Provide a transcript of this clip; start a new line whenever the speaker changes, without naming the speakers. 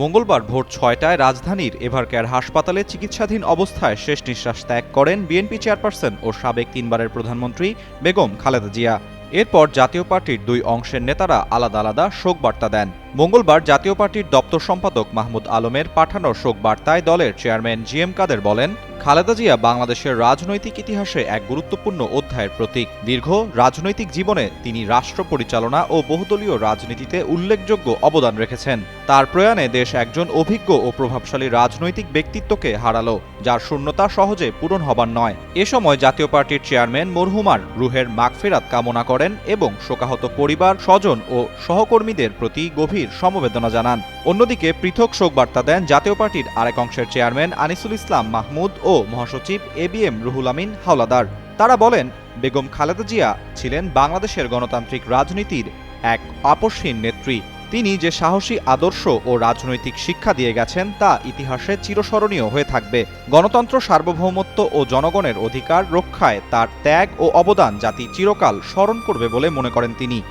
মঙ্গলবার ভোর ছয়টায় রাজধানীর এভারকেয়ার হাসপাতালে চিকিৎসাধীন অবস্থায় শেষ নিঃশ্বাস ত্যাগ করেন বিএনপি চেয়ারপারসন ও সাবেক তিনবারের প্রধানমন্ত্রী বেগম খালেদা জিয়া। এরপর জাতীয় পার্টির দুই অংশের নেতারা আলাদা আলাদা শোক বার্তা দেন। মঙ্গলবার জাতীয় পার্টির দপ্তর সম্পাদক মাহমুদ আলমের পাঠানো শোক বার্তায় দলের চেয়ারম্যান জি এম কাদের বলেন, খালেদা জিয়া বাংলাদেশের রাজনৈতিক ইতিহাসে এক গুরুত্বপূর্ণ অধ্যায়ের প্রতীক। দীর্ঘ রাজনৈতিক জীবনে তিনি রাষ্ট্র পরিচালনা ও বহুদলীয় রাজনীতিতে উল্লেখযোগ্য অবদান রেখেছেন। তার প্রয়াণে দেশ একজন অভিজ্ঞ ও প্রভাবশালী রাজনৈতিক ব্যক্তিত্বকে হারালো, যার শূন্যতা সহজে পূরণ হবার নয়। এ সময় জাতীয় পার্টির চেয়ারম্যান মরহুমার রুহের মাগফেরাত কামনা করেন এবং শোকাহত পরিবার, স্বজন ও সহকর্মীদের প্রতি গভীর সমবেদনা জানান। অন্যদিকে পৃথক শোক বার্তা দেন জাতীয় পার্টির আরেক অংশের চেয়ারম্যান আনিসুল ইসলাম মাহমুদ ও মহাসচিব A B M Ruhul Amin Howlader. তারা বলেন, বেগম খালেদা জিয়া ছিলেন বাংলাদেশের গণতান্ত্রিক রাজনীতির এক আপসহীন নেত্রী। তিনি যে সাহসী আদর্শ ও রাজনৈতিক শিক্ষা দিয়ে গেছেন তা ইতিহাসে চিরস্মরণীয় হয়ে থাকবে। গণতন্ত্র সার্বভৌমত্ব ও জনগণের অধিকার রক্ষায় তার ত্যাগ ও অবদান জাতি চিরকাল স্মরণ করবে বলে মনে করেন তিনি।